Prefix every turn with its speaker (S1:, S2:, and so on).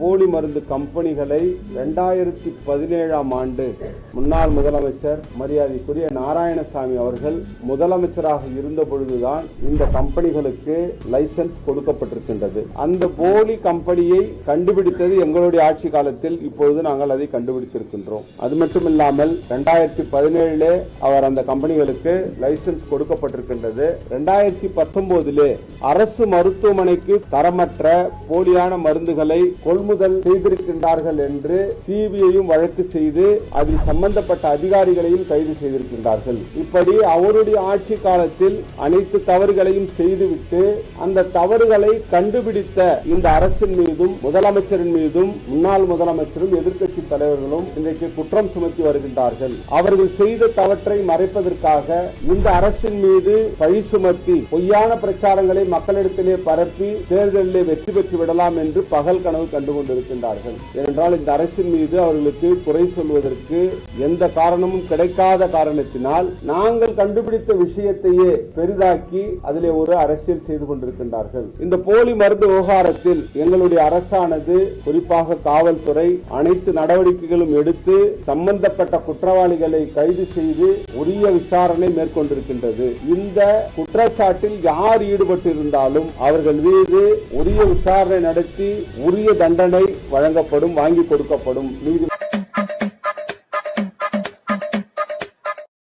S1: போலி மருந்து கம்பெனிகளை இரண்டாயிரத்தி பதினேழாம் ஆண்டு முன்னாள் முதலமைச்சர் மரியாதைக்குரிய நாராயணசாமி அவர்கள் முதலமைச்சராக இருந்த பொழுதுதான் இந்த கம்பெனிகளுக்கு லைசன்ஸ் கொடுக்கப்பட்டிருக்கின்றது. அந்த போலி கம்பெனியை கண்டுபிடித்தது எங்களுடைய ஆட்சி காலத்தில் இப்பொழுது நாங்கள் அதை கண்டுபிடித்திருக்கின்றோம். அது மட்டுமில்லாமல் இரண்டாயிரத்தி பதினேழிலே அவர் அந்த கம்பெனிகளுக்கு லைசன்ஸ் கொடுக்கப்பட்டிருக்கின்றது. இரண்டாயிரத்தி பத்தொன்பதிலே அரசு மருத்துவமனைக்கு தரமற்ற போலியான மருந்துகளை கொள்முதல் செய்திருக்கின்றார்கள் என்று சிபிஐயும் வழக்கு செய்து அதில் சம்பந்தப்பட்ட அதிகாரிகளையும் கைது செய்திருக்கின்றார்கள். இப்படி அவருடைய ஆட்சி காலத்தில் அனைத்து தவறுகளையும் செய்துவிட்டு அந்த தவறுகளை கண்டுபிடித்த இந்த அரசின் மீதும் முதலமைச்சரின் மீதும் முன்னாள் முதலமைச்சரும் எதிர்க்கட்சி தலைவர்களும் இன்றைக்கு குற்றம் சுமத்தி வருகின்றார்கள். அவர்கள் செய்த தவற்றை மறைப்பதற்காக இந்த அரசின் மீது பழி சுமத்தி பொய்யான பிரச்சாரங்களை மக்களிடத்திலே பரப்பி தேர்தலிலே வெற்றி பெற்று விடலாம் என்று பகல் கனவு கண்டு கொண்டிருக்கின்றார்கள். ஏனென்றால் இந்த அரசின் மீது அவர்களுக்கு குறை சொல்வதற்கு எந்த காரணமும் கிடைக்காத காரணத்தினால் நாங்கள் கண்டுபிடித்த விஷயத்தையே பெரிதாக்கி அதிலே ஒரு அரசியல் செய்து கொண்டிருக்கின்றார்கள். இந்த போலி மருந்து விவகாரத்தில் எங்களுடைய அரசானது குறிப்பாக காவல்துறை அனைத்து நடவடிக்கைகளும் எடுத்து சம்பந்தப்பட்ட குற்றவாளிகளை கைது செய்து உரிய விசாரணை மேற்கொண்டிருக்கின்றது. இந்த குற்றச்சாட்டில் யார் ஈடுபட்டிருந்தாலும் அவர்கள் மீது உரிய விசாரணை நடத்தி உரிய தண்டனை தண்டனை வழங்கப்படும் வாங்கி கொடுக்கப்படும் நீதி